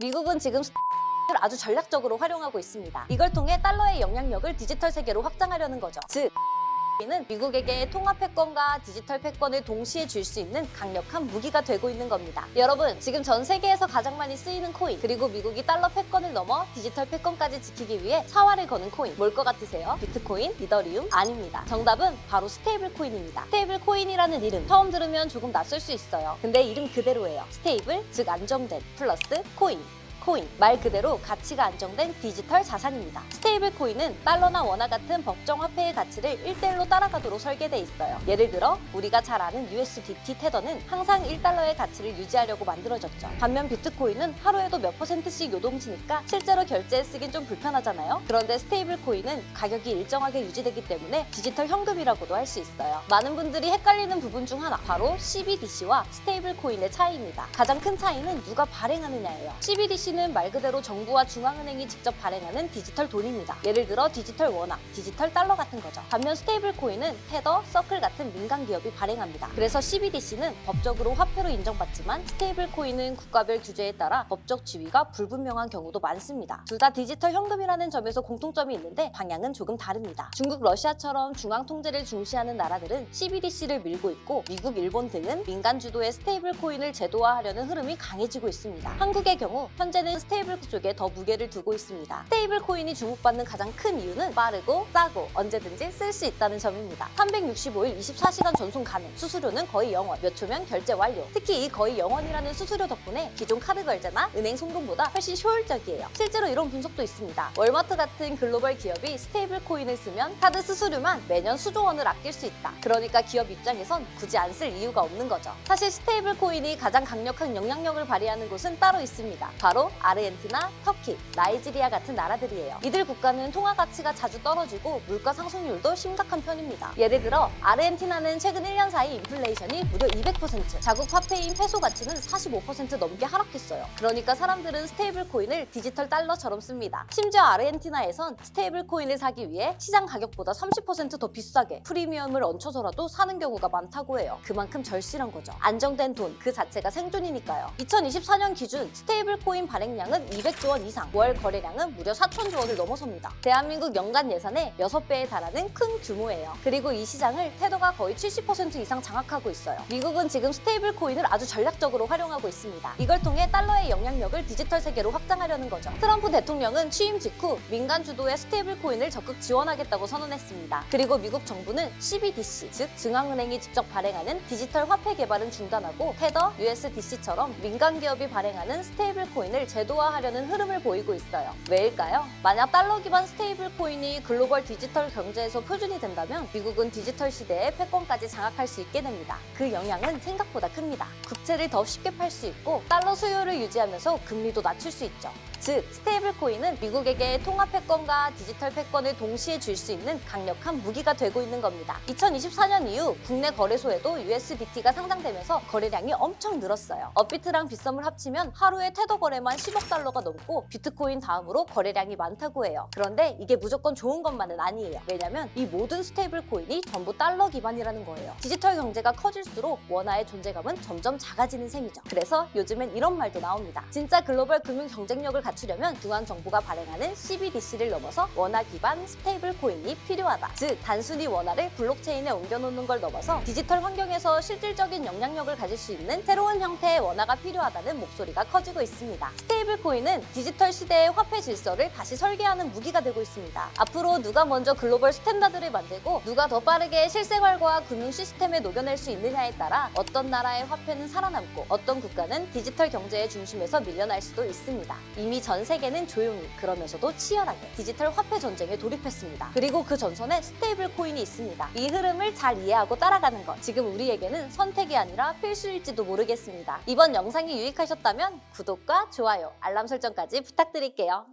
미국은 지금 을 아주 전략적으로 활용하고 있습니다. 이걸 통해 달러의 영향력을 디지털 세계로 확장하려는 거죠. 즉, 는 미국에게 통합 패권과 디지털 패권을 동시에 줄 수 있는 강력한 무기가 되고 있는 겁니다. 여러분, 지금 전 세계에서 가장 많이 쓰이는 코인, 그리고 미국이 달러 패권을 넘어 디지털 패권까지 지키기 위해 사활을 거는 코인, 뭘 것 같으세요? 비트코인, 이더리움? 아닙니다. 정답은 바로 스테이블 코인입니다. 스테이블 코인이라는 이름, 처음 들으면 조금 낯설 수 있어요. 근데 이름 그대로예요. 스테이블, 즉 안정된, 플러스 코인. 코인, 말 그대로 가치가 안정된 디지털 자산입니다. 스테이블 코인은 달러나 원화 같은 법정 화폐의 가치를 1대1로 따라가도록 설계돼 있어요. 예를 들어 우리가 잘 아는 USDT 테더는 항상 1달러의 가치를 유지하려고 만들어졌죠. 반면 비트코인은 하루에도 몇 퍼센트씩 요동치니까 실제로 결제에 쓰긴 좀 불편하잖아요. 그런데 스테이블 코인은 가격이 일정하게 유지되기 때문에 디지털 현금이라고도 할 수 있어요. 많은 분들이 헷갈리는 부분 중 하나 바로 CBDC와 스테이블 코인의 차이입니다. 가장 큰 차이는 누가 발행하느냐예요. CBDC는 말 그대로 정부와 중앙은행이 직접 발행하는 디지털 돈입니다. 예를 들어 디지털 원화, 디지털 달러 같은 거죠. 반면 스테이블 코인은 테더, 서클 같은 민간 기업이 발행합니다. 그래서 CBDC는 법적으로 화폐로 인정받지만 스테이블 코인은 국가별 규제에 따라 법적 지위가 불분명한 경우도 많습니다. 둘 다 디지털 현금이라는 점에서 공통점이 있는데 방향은 조금 다릅니다. 중국, 러시아처럼 중앙 통제를 중시하는 나라들은 CBDC를 밀고 있고 미국, 일본 등은 민간 주도의 스테이블 코인을 제도화하려는 흐름이 강해지고 있습니다. 한국의 경우 현재는 스테이블 쪽에 더 무게를 두고 있습니다. 스테이블 코인이 주목받는 가장 큰 이유는 빠르고 싸고 언제든지 쓸 수 있다는 점입니다. 365일 24시간 전송 가능, 수수료는 거의 0원, 몇 초면 결제 완료. 특히 이 거의 0원이라는 수수료 덕분에 기존 카드 결제나 은행 송금보다 훨씬 효율적이에요. 실제로 이런 분석도 있습니다. 월마트 같은 글로벌 기업이 스테이블 코인을 쓰면 카드 수수료만 매년 수조 원을 아낄 수 있다. 그러니까 기업 입장에선 굳이 안 쓸 이유가 없는 거죠. 사실 스테이블 코인이 가장 강력한 영향력을 발휘하는 곳은 따로 있습니다. 바로 아르헨티나, 터키, 나이지리아 같은 나라들이에요. 이들 국가는 통화 가치가 자주 떨어지고 물가 상승률도 심각한 편입니다. 예를 들어 아르헨티나는 최근 1년 사이 인플레이션이 무려 200%, 자국 화폐인 페소 가치는 45% 넘게 하락했어요. 그러니까 사람들은 스테이블 코인을 디지털 달러처럼 씁니다. 심지어 아르헨티나에선 스테이블 코인을 사기 위해 시장 가격보다 30%더 비싸게 프리미엄을 얹혀서라도 사는 경우가 많다고 해요. 그만큼 절실한 거죠. 안정된 돈 그 자체가 생존이니까요. 2024년 기준 스테이블 코인 발행량은 200조 원 이상, 월 거래량은 무려 4천조 원을 넘어섭니다. 대한민국 연간 예산의 6배에 달하는 큰 규모예요. 그리고 이 시장을 테더가 거의 70% 이상 장악하고 있어요. 미국은 지금 스테이블 코인을 아주 전략적으로 활용하고 있습니다. 이걸 통해 달러의 영향력을 디지털 세계로 확장하려는 거죠. 트럼프 대통령은 취임 직후 민간 주도의 스테이블 코인을 적극 지원하겠다고 선언했습니다. 그리고 미국 정부는 CBDC, 즉 중앙은행이 직접 발행하는 디지털 화폐 개발은 중단하고 테더, USDC처럼 민간 기업이 발행하는 스테이블 코인을 제도화하려는 흐름을 보이고 있어요. 왜일까요? 만약 달러 기반 스테이블 코인이 글로벌 디지털 경제에서 표준이 된다면 미국은 디지털 시대의 패권까지 장악할 수 있게 됩니다. 그 영향은 생각보다 큽니다. 국채를 더 쉽게 팔 수 있고 달러 수요를 유지하면서 금리도 낮출 수 있죠. 즉 스테이블 코인은 미국에게 통합 패권과 디지털 패권을 동시에 줄 수 있는 강력한 무기가 되고 있는 겁니다. 2024년 이후 국내 거래소에도 USDT가 상장되면서 거래량이 엄청 늘었어요. 업비트랑 빗썸을 합치면 하루에 태도 거래만 10억 달러가 넘고 비트코인 다음으로 거래량이 많다고 해요. 그런데 이게 무조건 좋은 것만은 아니에요. 왜냐면 이 모든 스테이블 코인이 전부 달러 기반이라는 거예요. 디지털 경제가 커질수록 원화의 존재감은 점점 작아지는 셈이죠. 그래서 요즘엔 이런 말도 나옵니다. 진짜 글로벌 금융 경쟁력을 갖추려면 중앙 정부가 발행하는 CBDC를 넘어서 원화 기반 스테이블 코인이 필요하다. 즉 단순히 원화를 블록체인에 옮겨놓는 걸 넘어서 디지털 환경에서 실질적인 영향력을 가질 수 있는 새로운 형태의 원화가 필요하다는 목소리가 커지고 있습니다. 스테이블 코인은 디지털 시대의 화폐 질서를 다시 설계하는 무기가 되고 있습니다. 앞으로 누가 먼저 글로벌 스탠다드를 만들고 누가 더 빠르게 실생활과 금융 시스템에 녹여낼 수 있느냐에 따라 어떤 나라의 화폐는 살아남고 어떤 국가는 디지털 경제의 중심에서 밀려날 수도 있습니다. 이미 전 세계는 조용히 그러면서도 치열하게 디지털 화폐 전쟁에 돌입했습니다. 그리고 그 전선에 스테이블 코인이 있습니다. 이 흐름을 잘 이해하고 따라가는 것 지금 우리에게는 선택이 아니라 필수일지도 모르겠습니다. 이번 영상이 유익하셨다면 구독과 좋아요, 알람 설정까지 부탁드릴게요.